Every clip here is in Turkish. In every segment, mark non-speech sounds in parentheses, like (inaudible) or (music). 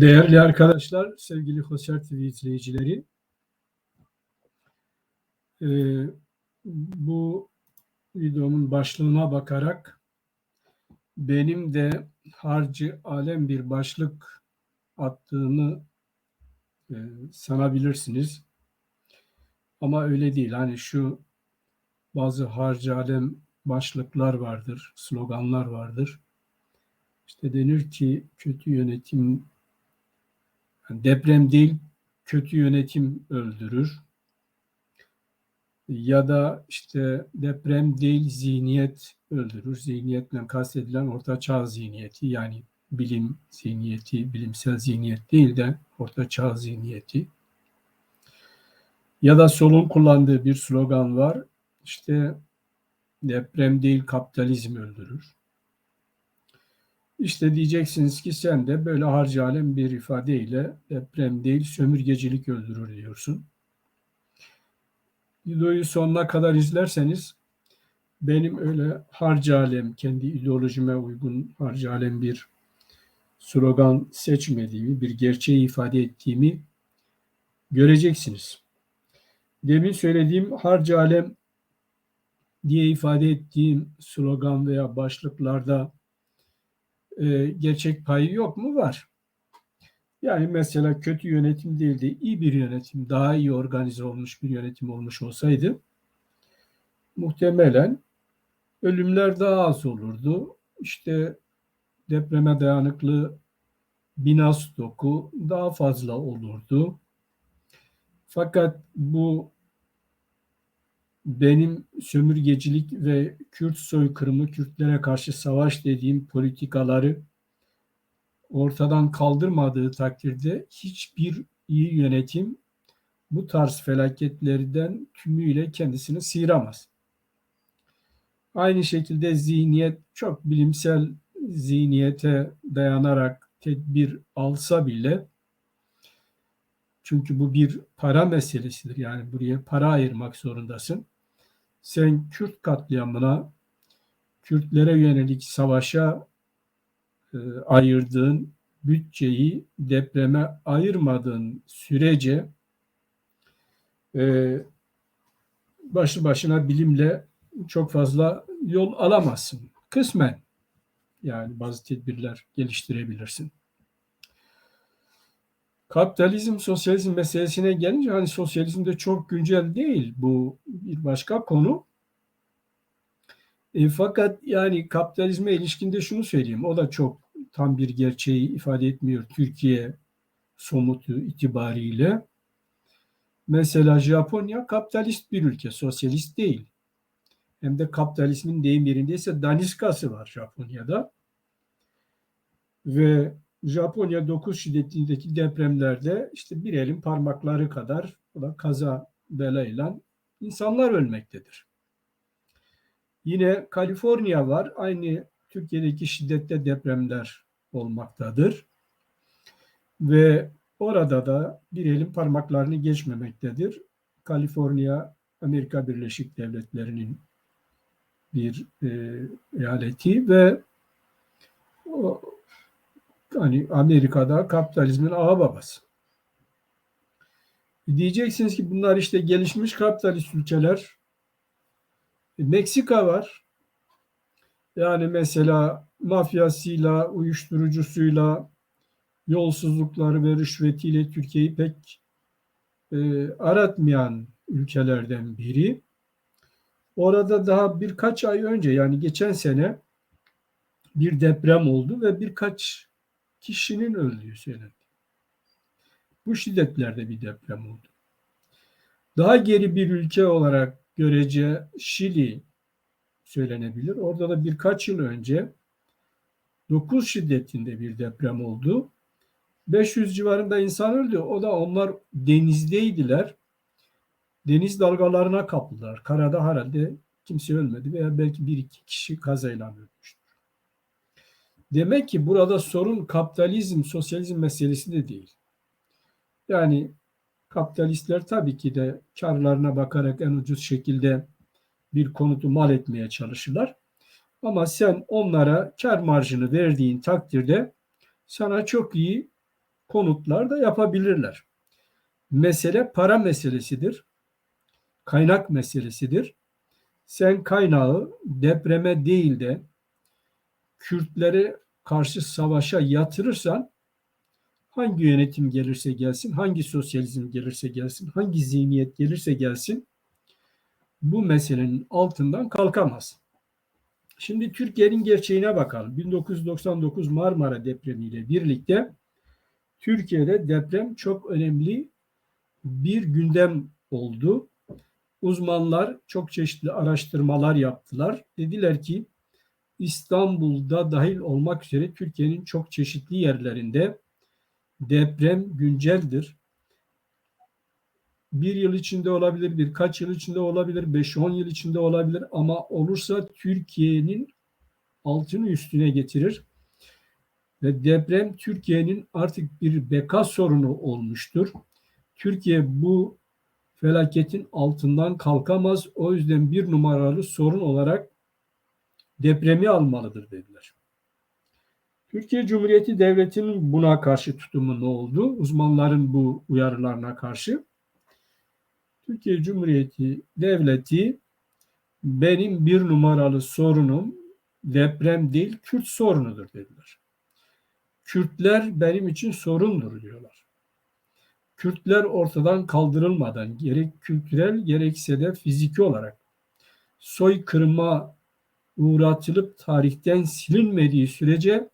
Değerli arkadaşlar, sevgili Hoser TV izleyicileri, e, bu videomun başlığına bakarak benim de harcı alem bir başlık attığımı e, sanabilirsiniz. Ama öyle değil. Hani şu bazı harcı alem başlıklar vardır, sloganlar vardır. İşte denir ki kötü yönetim deprem değil kötü yönetim öldürür. Ya da işte deprem değil zihniyet öldürür. Zihniyetle kastedilen orta çağ zihniyeti yani bilim zihniyeti, bilimsel zihniyet değil de orta çağ zihniyeti. Ya da solun kullandığı bir slogan var. İşte deprem değil kapitalizm öldürür. İşte diyeceksiniz ki sen de böyle harcı alem bir ifadeyle deprem değil sömürgecilik öldürür diyorsun. Videoyu sonuna kadar izlerseniz benim öyle harcı alem, kendi ideolojime uygun harcı alem bir slogan seçmediğimi, bir gerçeği ifade ettiğimi göreceksiniz. Demin söylediğim harcı alem diye ifade ettiğim slogan veya başlıklarda e, gerçek payı yok mu? Var. Yani mesela kötü yönetim değil de iyi bir yönetim, daha iyi organize olmuş bir yönetim olmuş olsaydı muhtemelen ölümler daha az olurdu. İşte depreme dayanıklı bina stoku daha fazla olurdu. Fakat bu benim sömürgecilik ve Kürt soykırımı, Kürtlere karşı savaş dediğim politikaları ortadan kaldırmadığı takdirde hiçbir iyi yönetim bu tarz felaketlerden tümüyle kendisini sıyıramaz. Aynı şekilde zihniyet çok bilimsel zihniyete dayanarak tedbir alsa bile çünkü bu bir para meselesidir. Yani buraya para ayırmak zorundasın sen Kürt katliamına, Kürtlere yönelik savaşa e, ayırdığın bütçeyi depreme ayırmadığın sürece e, başlı başına bilimle çok fazla yol alamazsın. Kısmen yani bazı tedbirler geliştirebilirsin. Kapitalizm, sosyalizm meselesine gelince hani sosyalizm de çok güncel değil. Bu bir başka konu. E, fakat yani kapitalizme ilişkinde şunu söyleyeyim. O da çok tam bir gerçeği ifade etmiyor Türkiye somutu itibariyle. Mesela Japonya kapitalist bir ülke, sosyalist değil. Hem de kapitalizmin deyim yerindeyse daniskası var Japonya'da. Ve Japonya 9 şiddetindeki depremlerde işte bir elin parmakları kadar da kaza belayla insanlar ölmektedir. Yine Kaliforniya var. Aynı Türkiye'deki şiddette depremler olmaktadır. Ve orada da bir elin parmaklarını geçmemektedir. Kaliforniya Amerika Birleşik Devletleri'nin bir e, eyaleti ve hani Amerika'da kapitalizmin ağa babası. Diyeceksiniz ki bunlar işte gelişmiş kapitalist ülkeler. E, Meksika var. Yani mesela mafyasıyla, uyuşturucusuyla, yolsuzlukları ve rüşvetiyle Türkiye'yi pek e, aratmayan ülkelerden biri. Orada daha birkaç ay önce yani geçen sene bir deprem oldu ve birkaç kişinin öldüğü söylendi. Bu şiddetlerde bir deprem oldu. Daha geri bir ülke olarak görece Şili söylenebilir. Orada da birkaç yıl önce 9 şiddetinde bir deprem oldu. 500 civarında insan öldü. O da onlar denizdeydiler. Deniz dalgalarına kapıldılar. Karada herhalde kimse ölmedi veya belki bir iki kişi kazayla ölmüştü. Demek ki burada sorun kapitalizm, sosyalizm meselesi de değil. Yani kapitalistler tabii ki de karlarına bakarak en ucuz şekilde bir konutu mal etmeye çalışırlar. Ama sen onlara kar marjını verdiğin takdirde sana çok iyi konutlar da yapabilirler. Mesele para meselesidir. Kaynak meselesidir. Sen kaynağı depreme değil de Kürtlere karşı savaşa yatırırsan hangi yönetim gelirse gelsin, hangi sosyalizm gelirse gelsin, hangi zihniyet gelirse gelsin bu meselenin altından kalkamaz. Şimdi Türkiye'nin gerçeğine bakalım. 1999 Marmara depremiyle birlikte Türkiye'de deprem çok önemli bir gündem oldu. Uzmanlar çok çeşitli araştırmalar yaptılar. Dediler ki İstanbul'da dahil olmak üzere Türkiye'nin çok çeşitli yerlerinde deprem günceldir. Bir yıl içinde olabilir, birkaç yıl içinde olabilir, 5-10 yıl içinde olabilir ama olursa Türkiye'nin altını üstüne getirir. Ve deprem Türkiye'nin artık bir beka sorunu olmuştur. Türkiye bu felaketin altından kalkamaz. O yüzden bir numaralı sorun olarak depremi almalıdır dediler. Türkiye Cumhuriyeti Devleti'nin buna karşı tutumu ne oldu? Uzmanların bu uyarılarına karşı. Türkiye Cumhuriyeti Devleti benim bir numaralı sorunum deprem değil Kürt sorunudur dediler. Kürtler benim için sorundur diyorlar. Kürtler ortadan kaldırılmadan gerek kültürel gerekse de fiziki olarak soykırıma uğratılıp tarihten silinmediği sürece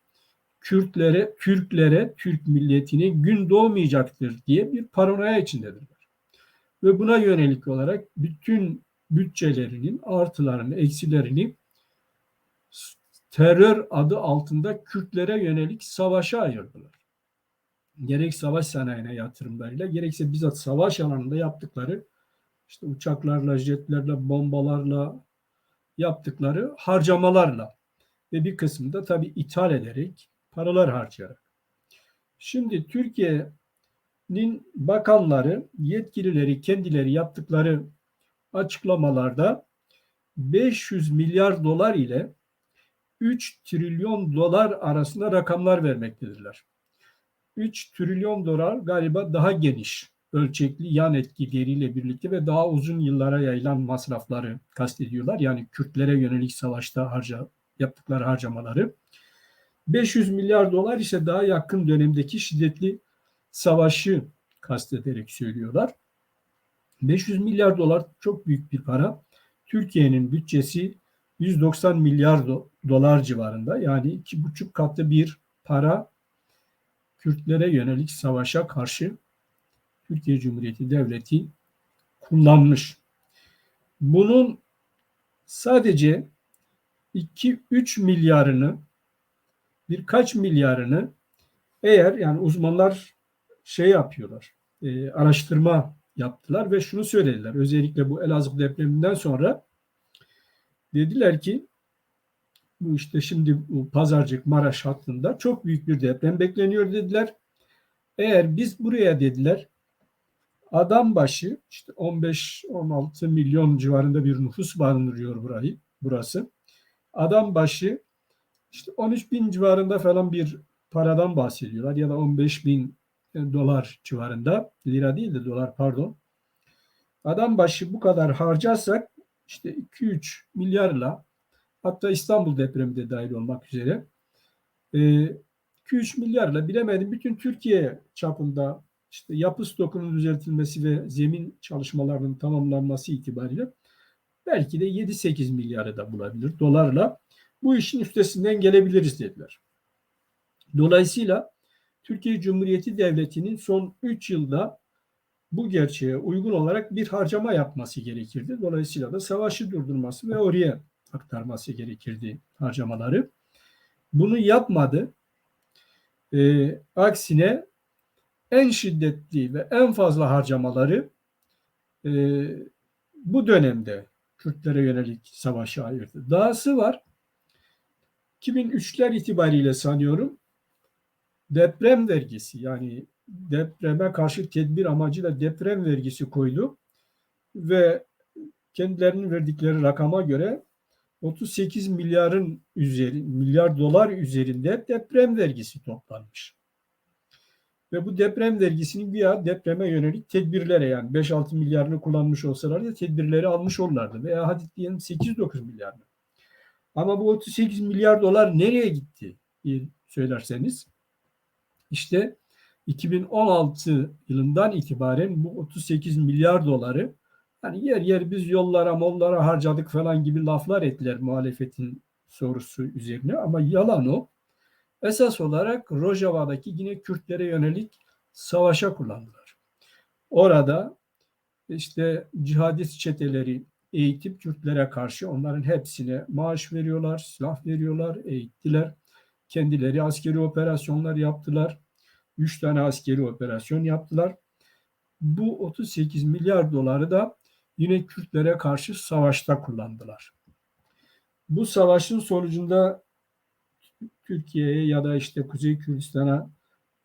Kürtlere, Türklere, Türk milletine gün doğmayacaktır diye bir paranoya içindedirler. Ve buna yönelik olarak bütün bütçelerinin artılarını, eksilerini terör adı altında Kürtlere yönelik savaşa ayırdılar. Gerek savaş sanayine yatırımlarıyla gerekse bizzat savaş alanında yaptıkları işte uçaklarla, jetlerle, bombalarla yaptıkları harcamalarla ve bir kısmını da tabii ithal ederek paralar harcayarak. Şimdi Türkiye'nin bakanları, yetkilileri kendileri yaptıkları açıklamalarda 500 milyar dolar ile 3 trilyon dolar arasında rakamlar vermektedirler. 3 trilyon dolar galiba daha geniş ölçekli yan etkileriyle birlikte ve daha uzun yıllara yayılan masrafları kastediyorlar. Yani Kürtlere yönelik savaşta harca, yaptıkları harcamaları. 500 milyar dolar ise daha yakın dönemdeki şiddetli savaşı kastederek söylüyorlar. 500 milyar dolar çok büyük bir para. Türkiye'nin bütçesi 190 milyar do dolar civarında. Yani iki buçuk katlı bir para Kürtlere yönelik savaşa karşı Türkiye Cumhuriyeti Devleti kullanmış. Bunun sadece 2-3 milyarını birkaç milyarını eğer yani uzmanlar şey yapıyorlar e, araştırma yaptılar ve şunu söylediler özellikle bu Elazığ depreminden sonra dediler ki bu işte şimdi bu Pazarcık Maraş hattında çok büyük bir deprem bekleniyor dediler. Eğer biz buraya dediler adam başı işte 15-16 milyon civarında bir nüfus barındırıyor burayı, burası. Adam başı işte 13 bin civarında falan bir paradan bahsediyorlar ya da 15 bin dolar civarında lira değil de dolar pardon. Adam başı bu kadar harcarsak işte 2-3 milyarla hatta İstanbul depremi de dahil olmak üzere 2-3 milyarla bilemedim bütün Türkiye çapında işte yapı stokunun düzeltilmesi ve zemin çalışmalarının tamamlanması itibariyle belki de 7-8 milyarı da bulabilir dolarla. Bu işin üstesinden gelebiliriz dediler. Dolayısıyla Türkiye Cumhuriyeti Devleti'nin son 3 yılda bu gerçeğe uygun olarak bir harcama yapması gerekirdi. Dolayısıyla da savaşı durdurması ve oraya aktarması gerekirdi harcamaları. Bunu yapmadı. E, aksine en şiddetli ve en fazla harcamaları e, bu dönemde Kürtlere yönelik savaşa ayırdı. Dahası var. 2003'ler itibariyle sanıyorum deprem vergisi yani depreme karşı tedbir amacıyla deprem vergisi koydu ve kendilerinin verdikleri rakama göre 38 milyarın üzeri milyar dolar üzerinde deprem vergisi toplanmış. Ve bu deprem vergisini güya depreme yönelik tedbirlere yani 5-6 milyarını kullanmış olsalar da tedbirleri almış olurlardı. Veya hadi diyelim 8-9 milyarını. Ama bu 38 milyar dolar nereye gitti diye söylerseniz işte 2016 yılından itibaren bu 38 milyar doları hani yer yer biz yollara mollara harcadık falan gibi laflar ettiler muhalefetin sorusu üzerine ama yalan o. Esas olarak Rojava'daki yine Kürtlere yönelik savaşa kullandılar. Orada işte cihadist çeteleri eğitip Kürtlere karşı onların hepsine maaş veriyorlar, silah veriyorlar, eğittiler. Kendileri askeri operasyonlar yaptılar. Üç tane askeri operasyon yaptılar. Bu 38 milyar doları da yine Kürtlere karşı savaşta kullandılar. Bu savaşın sonucunda Türkiye'ye ya da işte Kuzey Kürdistan'a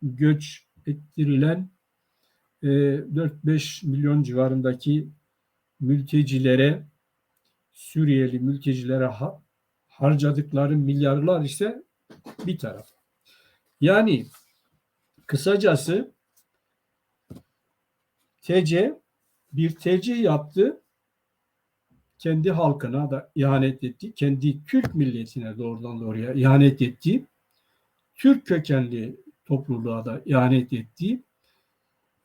göç ettirilen 4-5 milyon civarındaki mültecilere Suriyeli mültecilere harcadıkları milyarlar ise bir taraf. Yani kısacası TC bir tercih yaptı. Kendi halkına da ihanet etti. Kendi Türk milletine doğrudan doğruya ihanet etti. Türk kökenli topluluğa da ihanet etti.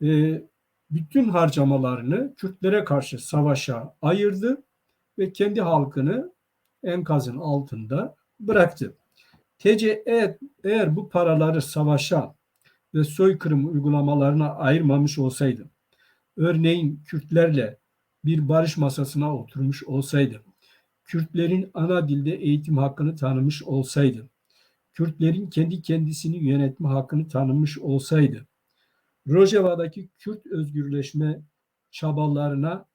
E, bütün harcamalarını Kürtlere karşı savaşa ayırdı ve kendi halkını enkazın altında bıraktı. TC eğer, eğer bu paraları savaşa ve soykırım uygulamalarına ayırmamış olsaydı, örneğin Kürtlerle bir barış masasına oturmuş olsaydı, Kürtlerin ana dilde eğitim hakkını tanımış olsaydı, Kürtlerin kendi kendisini yönetme hakkını tanımış olsaydı, Rojava'daki Kürt özgürleşme çabalarına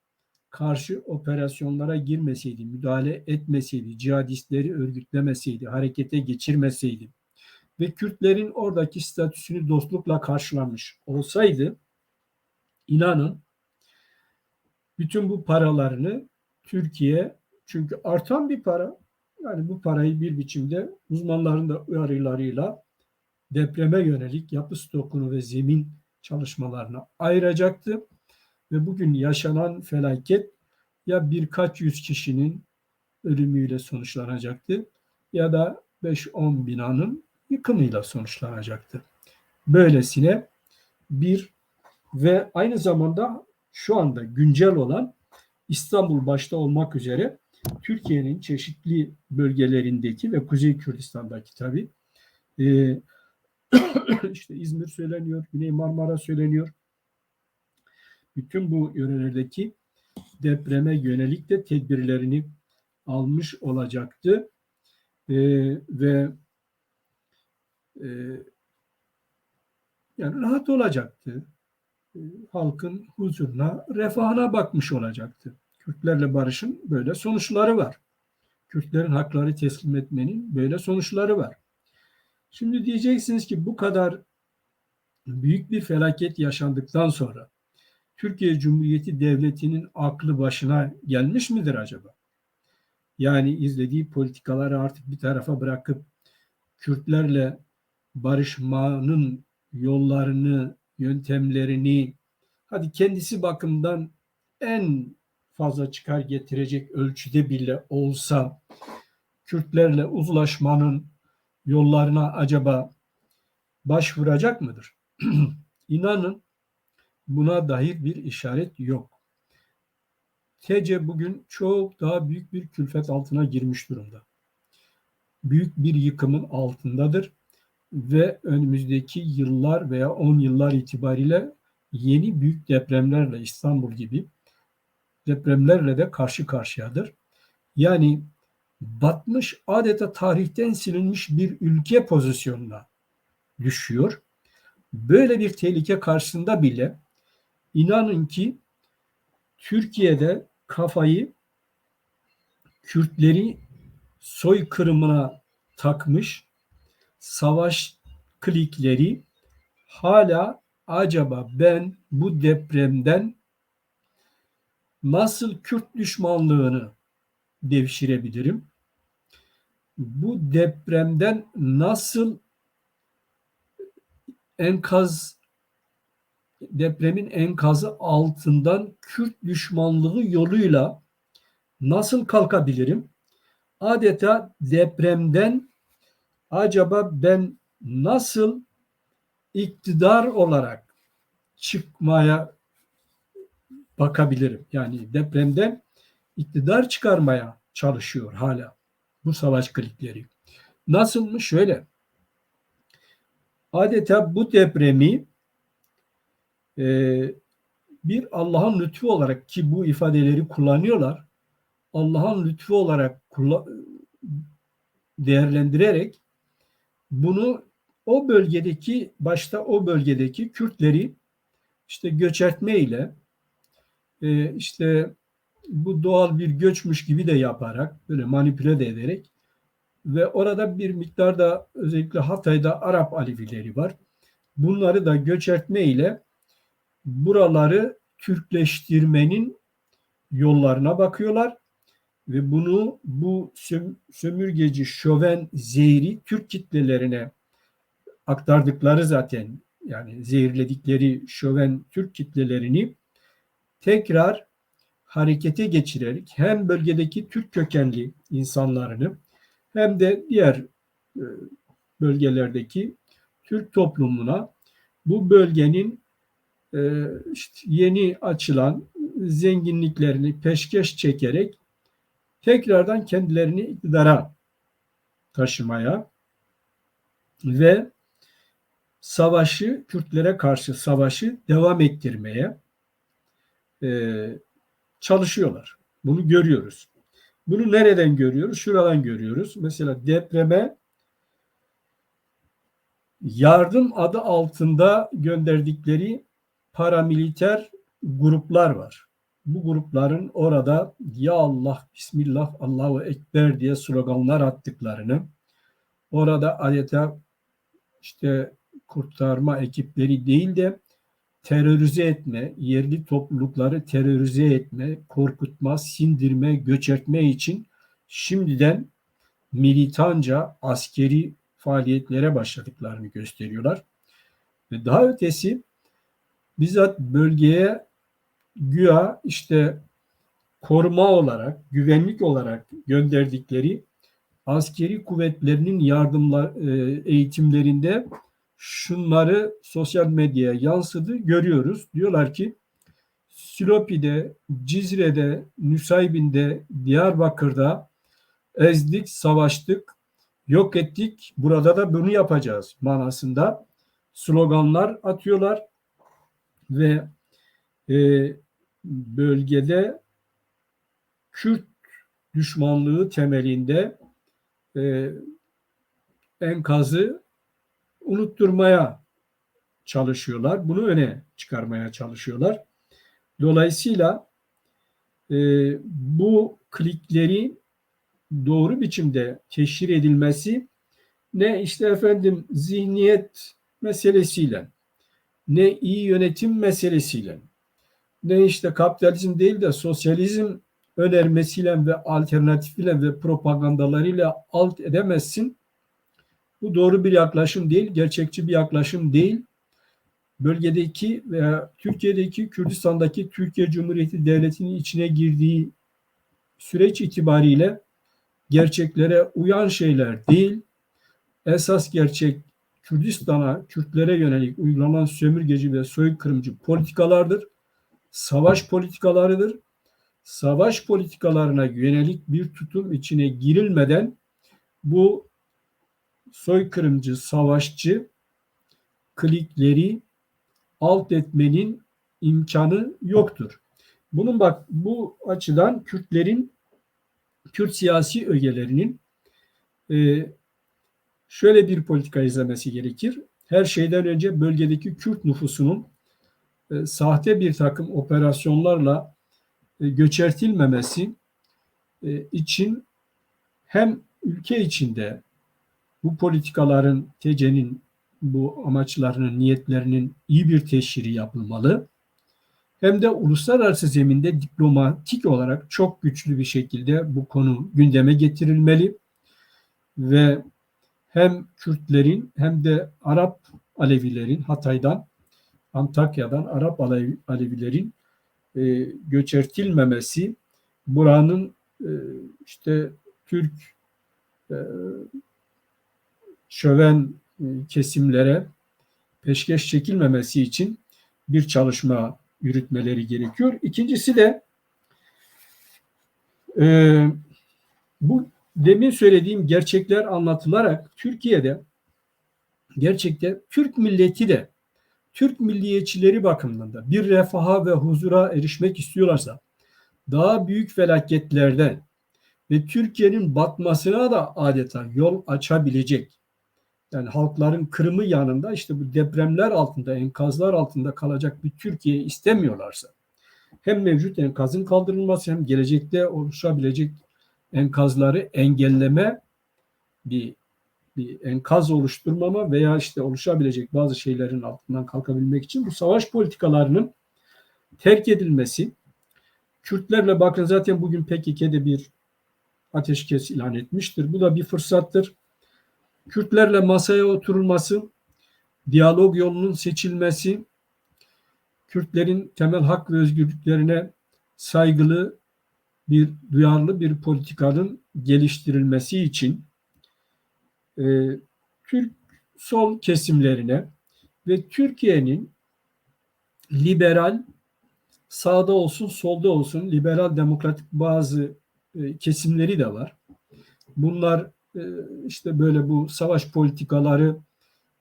karşı operasyonlara girmeseydi, müdahale etmeseydi, cihadistleri örgütlemeseydi, harekete geçirmeseydi ve Kürtlerin oradaki statüsünü dostlukla karşılamış olsaydı inanın bütün bu paralarını Türkiye çünkü artan bir para yani bu parayı bir biçimde uzmanların da uyarılarıyla depreme yönelik yapı stokunu ve zemin çalışmalarına ayıracaktı. Ve bugün yaşanan felaket ya birkaç yüz kişinin ölümüyle sonuçlanacaktı ya da 5-10 binanın yıkımıyla sonuçlanacaktı. Böylesine bir ve aynı zamanda şu anda güncel olan İstanbul başta olmak üzere Türkiye'nin çeşitli bölgelerindeki ve Kuzey Kürdistan'daki tabi e, (coughs) işte İzmir söyleniyor, Güney Marmara söyleniyor. Bütün bu yörelerdeki depreme yönelik de tedbirlerini almış olacaktı. E, ve e, yani rahat olacaktı. E, halkın huzuruna, refahına bakmış olacaktı. Kürtlerle barışın böyle sonuçları var. Kürtlerin hakları teslim etmenin böyle sonuçları var. Şimdi diyeceksiniz ki bu kadar büyük bir felaket yaşandıktan sonra Türkiye Cumhuriyeti Devleti'nin aklı başına gelmiş midir acaba? Yani izlediği politikaları artık bir tarafa bırakıp Kürtlerle barışmanın yollarını, yöntemlerini hadi kendisi bakımdan en fazla çıkar getirecek ölçüde bile olsa Kürtlerle uzlaşmanın yollarına acaba başvuracak mıdır? (clears throat) İnanın buna dair bir işaret yok. TC bugün çok daha büyük bir külfet altına girmiş durumda. Büyük bir yıkımın altındadır ve önümüzdeki yıllar veya 10 yıllar itibariyle yeni büyük depremlerle İstanbul gibi depremlerle de karşı karşıyadır. Yani batmış adeta tarihten silinmiş bir ülke pozisyonuna düşüyor. Böyle bir tehlike karşısında bile inanın ki Türkiye'de kafayı Kürtleri soykırımına takmış savaş klikleri hala acaba ben bu depremden nasıl Kürt düşmanlığını devşirebilirim? Bu depremden nasıl enkaz depremin enkazı altından Kürt düşmanlığı yoluyla nasıl kalkabilirim? Adeta depremden acaba ben nasıl iktidar olarak çıkmaya bakabilirim? Yani depremden iktidar çıkarmaya çalışıyor hala bu savaş klikleri. Nasıl mı? Şöyle. Adeta bu depremi e, bir Allah'ın lütfu olarak ki bu ifadeleri kullanıyorlar. Allah'ın lütfu olarak değerlendirerek bunu o bölgedeki başta o bölgedeki Kürtleri işte göçertme ile e, işte bu doğal bir göçmüş gibi de yaparak böyle manipüle de ederek ve orada bir miktarda özellikle Hatay'da Arap Alevileri var. Bunları da göçertme ile buraları Türkleştirmenin yollarına bakıyorlar ve bunu bu sömürgeci şöven zehri Türk kitlelerine aktardıkları zaten yani zehirledikleri şöven Türk kitlelerini tekrar harekete geçirerek hem bölgedeki Türk kökenli insanlarını hem de diğer e, bölgelerdeki Türk toplumuna bu bölgenin e, işte yeni açılan zenginliklerini peşkeş çekerek tekrardan kendilerini iktidara taşımaya ve savaşı Kürtlere karşı savaşı devam ettirmeye e, çalışıyorlar. Bunu görüyoruz. Bunu nereden görüyoruz? Şuradan görüyoruz. Mesela depreme yardım adı altında gönderdikleri paramiliter gruplar var. Bu grupların orada ya Allah, Bismillah, Allahu Ekber diye sloganlar attıklarını, orada adeta işte kurtarma ekipleri değil de terörize etme, yerli toplulukları terörize etme, korkutma, sindirme, göçertme için şimdiden militanca askeri faaliyetlere başladıklarını gösteriyorlar. Ve daha ötesi bizzat bölgeye güya işte koruma olarak, güvenlik olarak gönderdikleri askeri kuvvetlerinin yardımlar e, eğitimlerinde şunları sosyal medyaya yansıdı görüyoruz. Diyorlar ki Silopi'de, Cizre'de, Nusaybin'de, Diyarbakır'da ezdik, savaştık, yok ettik. Burada da bunu yapacağız manasında sloganlar atıyorlar ve e, bölgede Kürt düşmanlığı temelinde e, enkazı unutturmaya çalışıyorlar. Bunu öne çıkarmaya çalışıyorlar. Dolayısıyla e, bu klikleri doğru biçimde teşhir edilmesi ne işte efendim zihniyet meselesiyle ne iyi yönetim meselesiyle ne işte kapitalizm değil de sosyalizm önermesiyle ve alternatifiyle ve propagandalarıyla alt edemezsin. Bu doğru bir yaklaşım değil, gerçekçi bir yaklaşım değil. Bölgedeki veya Türkiye'deki Kürdistan'daki Türkiye Cumhuriyeti Devleti'nin içine girdiği süreç itibariyle gerçeklere uyan şeyler değil. Esas gerçek Kürdistan'a, Kürtlere yönelik uygulanan sömürgeci ve soykırımcı politikalardır. Savaş politikalarıdır. Savaş politikalarına yönelik bir tutum içine girilmeden bu soykırımcı, savaşçı klikleri alt etmenin imkanı yoktur. Bunun bak bu açıdan Kürtlerin, Kürt siyasi ögelerinin e, şöyle bir politika izlemesi gerekir. Her şeyden önce bölgedeki Kürt nüfusunun e, sahte bir takım operasyonlarla e, göçertilmemesi e, için hem ülke içinde bu politikaların, TC'nin bu amaçlarının, niyetlerinin iyi bir teşhiri yapılmalı. Hem de uluslararası zeminde diplomatik olarak çok güçlü bir şekilde bu konu gündeme getirilmeli ve hem Kürtlerin hem de Arap Alevilerin Hatay'dan Antakya'dan Arap Alevi- Alevilerin e, göçertilmemesi buranın e, işte Türk e, şöven e, kesimlere peşkeş çekilmemesi için bir çalışma yürütmeleri gerekiyor. İkincisi de e, bu demin söylediğim gerçekler anlatılarak Türkiye'de gerçekten Türk milleti de Türk milliyetçileri bakımından da bir refaha ve huzura erişmek istiyorlarsa daha büyük felaketlerden ve Türkiye'nin batmasına da adeta yol açabilecek. Yani halkların kırımı yanında işte bu depremler altında, enkazlar altında kalacak bir Türkiye istemiyorlarsa hem mevcut enkazın kaldırılması hem gelecekte oluşabilecek enkazları engelleme bir bir enkaz oluşturmama veya işte oluşabilecek bazı şeylerin altından kalkabilmek için bu savaş politikalarının terk edilmesi Kürtlerle bakın zaten bugün PKK'de bir ateşkes ilan etmiştir. Bu da bir fırsattır. Kürtlerle masaya oturulması, diyalog yolunun seçilmesi, Kürtlerin temel hak ve özgürlüklerine saygılı bir duyarlı bir politikanın geliştirilmesi için e, Türk sol kesimlerine ve Türkiye'nin liberal sağda olsun solda olsun liberal demokratik bazı e, kesimleri de var. Bunlar e, işte böyle bu savaş politikaları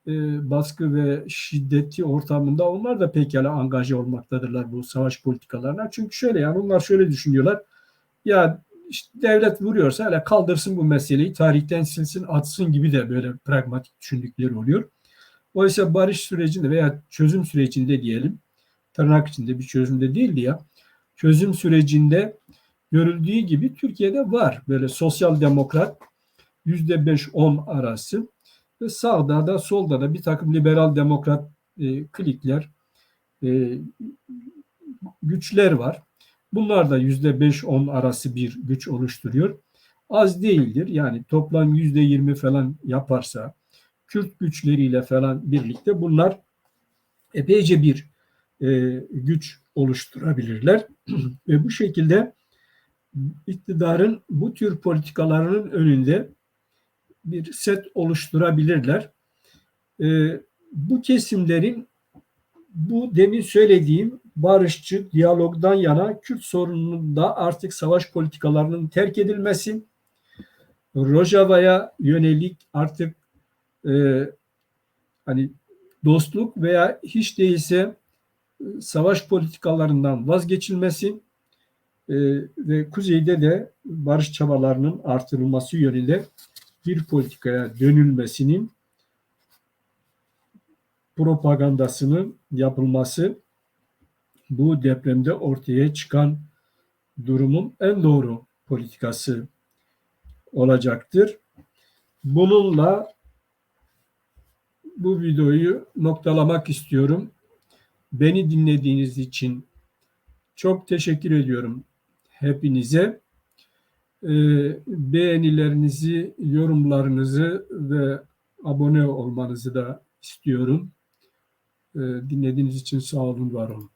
e, baskı ve şiddeti ortamında onlar da pekala angaje olmaktadırlar bu savaş politikalarına. Çünkü şöyle yani onlar şöyle düşünüyorlar. Ya işte devlet vuruyorsa hele kaldırsın bu meseleyi tarihten silsin atsın gibi de böyle pragmatik düşündükleri oluyor. Oysa barış sürecinde veya çözüm sürecinde diyelim tırnak içinde bir çözümde değildi ya çözüm sürecinde görüldüğü gibi Türkiye'de var böyle sosyal demokrat yüzde 5-10 arası ve sağda da solda da bir takım liberal demokrat e, klikler e, güçler var. Bunlar da yüzde beş on arası bir güç oluşturuyor. Az değildir. Yani toplam yüzde yirmi falan yaparsa Kürt güçleriyle falan birlikte bunlar epeyce bir e, güç oluşturabilirler. (clears throat) Ve bu şekilde iktidarın bu tür politikalarının önünde bir set oluşturabilirler. E, bu kesimlerin bu demin söylediğim barışçı diyalogdan yana Kürt sorununda artık savaş politikalarının terk edilmesi, Rojava'ya yönelik artık e, hani dostluk veya hiç değilse e, savaş politikalarından vazgeçilmesi e, ve kuzeyde de barış çabalarının artırılması yönünde bir politikaya dönülmesinin propagandasının yapılması bu depremde ortaya çıkan durumun en doğru politikası olacaktır. Bununla bu videoyu noktalamak istiyorum. Beni dinlediğiniz için çok teşekkür ediyorum hepinize. Ee, beğenilerinizi, yorumlarınızı ve abone olmanızı da istiyorum. Ee, dinlediğiniz için sağ olun, var olun.